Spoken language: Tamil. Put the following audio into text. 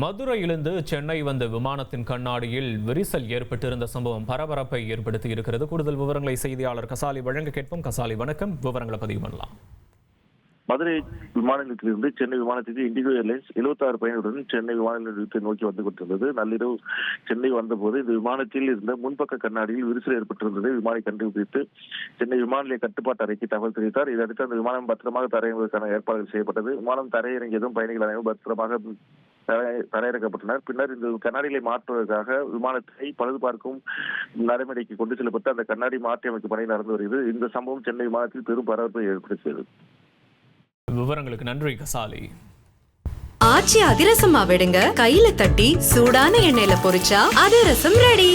மதுரையிலிருந்து சென்னை வந்த விமானத்தின் கண்ணாடியில் விரிசல் ஏற்பட்டிருந்த சம்பவம் பரபரப்பை ஏற்படுத்தி இருக்கிறது. கூடுதல் விவரங்களை செய்தியாளர் கசாலி வழங்க கேட்போம். கசாலி வணக்கம். விவரங்களை பதிவு பண்ணலாம். மதுரை விமான நிலையத்திலிருந்து சென்னை விமானத்திற்கு இண்டிகோ ஏர்லைன்ஸ் 76 பயணிகளுடன் சென்னை விமான நிலையத்தை நோக்கி வந்து கொண்டிருந்தது. நள்ளிரவு சென்னை வந்தபோது இந்த விமானத்தில் இருந்த முன்பக்க கண்ணாடியில் விரிசல் ஏற்பட்டிருந்தது விமானி கண்டுபிடித்து சென்னை விமான நிலைய கட்டுப்பாட்டு அறைக்கு தகவல் தெரிவித்தார். இதையடுத்து அந்த விமானம் பத்திரமாக தரையிறங்குவதற்கான ஏற்பாடுகள் செய்யப்பட்டது. விமானம் தரையிறங்கியதும் பயணிகள் அனைவரும் பத்திரமாக தரையிறக்கப்பட்டனர். பின்னர் இந்த கண்ணாடிகளை மாற்றுவதற்காக விமானத்தை பழுது பார்க்கும் நடைமுறைக்கு கொண்டு செல்லப்பட்டு அந்த கண்ணாடி மாற்றி அமைக்கும் பணி நடந்து வருகிறது. இந்த சம்பவம் சென்னை விமானத்தில் பெரும் பரபரப்பை ஏற்படுத்தியது. விவரங்களுக்கு நன்றி கசாலி. ஆச்சி அதிரசமா விடுங்க. கையில தட்டி சூடான எண்ணெயில பொரிச்சா அதிரசம் ரெடி